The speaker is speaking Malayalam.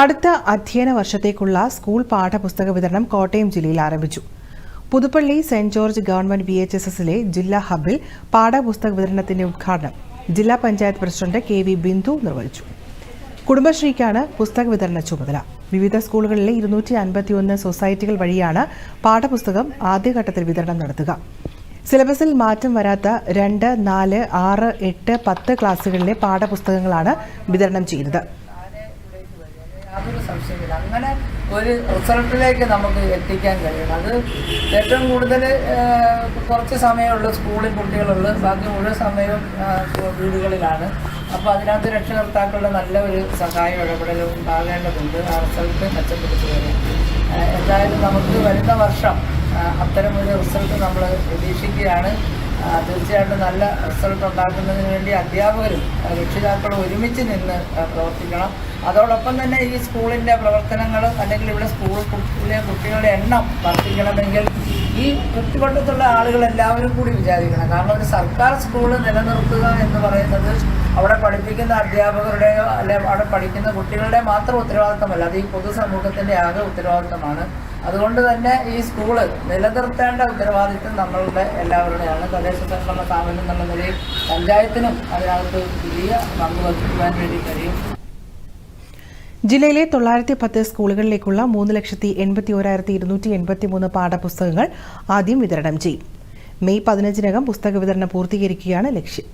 അടുത്ത അധ്യയന വർഷത്തേക്കുള്ള സ്കൂൾ പാഠപുസ്തക വിതരണം കോട്ടയം ജില്ലയിൽ ആരംഭിച്ചു. Puthuppally saint George government V H S എസിലെ ജില്ലാ ഹബിൽ പാഠപുസ്തക വിതരണത്തിന്റെ ഉദ്ഘാടനം ജില്ലാ panchayat president K V Bindu നിർവഹിച്ചു. കുടുംബശ്രീക്കാണ് പുസ്തക വിതരണ ചുമതല. വിവിധ സ്കൂളുകളിലെ ഇരുന്നൂറ്റി അൻപത്തിയൊന്ന് സൊസൈറ്റികൾ വഴിയാണ് പാഠപുസ്തകം ആദ്യഘട്ടത്തിൽ വിതരണം നടത്തുക. സിലബസിൽ മാറ്റം വരാത്ത രണ്ട് നാല് ആറ് എട്ട് പത്ത് ക്ലാസ്സുകളിലെ പാഠപുസ്തകങ്ങളാണ് വിതരണം ചെയ്യുന്നത്. അങ്ങനെ ഒരു റിസൾട്ടിലേക്ക് നമുക്ക് എത്തിക്കാൻ കഴിയണം. അത് ഏറ്റവും കൂടുതൽ കുറച്ച് സമയമുള്ള സ്കൂളിൽ കുട്ടികളുള്ളൂ ബാക്കി മുഴുവൻ സമയവും വീടുകളിലാണ്. അപ്പോൾ അതിനകത്ത് രക്ഷകർത്താക്കളുടെ നല്ല ഒരു സഹായം ഇടപെടലും ഉണ്ടാകേണ്ടതുണ്ട്. ആ റിസൾട്ട് മെച്ചപ്പെടുത്തി വരും എന്തായാലും നമുക്ക് വരുന്ന വർഷം ആ, അത്തരം ഒരു റിസൾട്ട് നമ്മൾ പ്രതീക്ഷിക്കുകയാണ്. തീർച്ചയായിട്ടും നല്ല റിസൾട്ട് ഉണ്ടാക്കുന്നതിന് വേണ്ടി അധ്യാപകരും രക്ഷിതാക്കളും ഒരുമിച്ച് നിന്ന് പ്രവർത്തിക്കണം. അതോടൊപ്പം തന്നെ ഈ സ്കൂളിന്റെ പ്രവർത്തനങ്ങൾ അല്ലെങ്കിൽ ഇവിടെ സ്കൂളിലെ കുട്ടികളുടെ എണ്ണം വർദ്ധിക്കണമെങ്കിൽ ഈ ചുറ്റുവട്ടത്തുള്ള ആളുകൾ എല്ലാവരും കൂടി വിചാരിക്കണം. കാരണം ഒരു സർക്കാർ സ്കൂൾ നിലനിർത്തുക എന്ന് പറയുന്നത് അവിടെ പഠിപ്പിക്കുന്ന അധ്യാപകരുടെയോ അല്ലെ അവിടെ പഠിക്കുന്ന കുട്ടികളുടെ മാത്രം ഉത്തരവാദിത്തമല്ല അത് ഈ പൊതുസമൂഹത്തിന്റെ ആകെ ഉത്തരവാദിത്തമാണ്. അതുകൊണ്ട് തന്നെ ഈ സ്കൂൾ നിലനിർത്തേണ്ട ഉത്തരവാദിത്തം നമ്മളുടെ എല്ലാവരുടെയാണ്. തദ്ദേശ സ്വയംഭരണ സ്ഥാപനം എന്നുള്ള നിലയിൽ പഞ്ചായത്തിനും അതിനകത്ത് വലിയ പങ്ക് വഹിക്കുവാൻ വേണ്ടി കഴിയും. ജില്ലയിലെ തൊള്ളായിരത്തി പത്ത് സ്കൂളുകളിലേക്കുള്ള മൂന്ന് ലക്ഷത്തി എൺപത്തി ഓരായിരത്തി ഇരുന്നൂറ്റി എൺപത്തി മൂന്ന് പാഠപുസ്തകങ്ങൾ ആദ്യം വിതരണം ചെയ്യും. മെയ് പതിനഞ്ചിനകം പുസ്തക വിതരണം പൂർത്തീകരിക്കുകയാണ് ലക്ഷ്യം.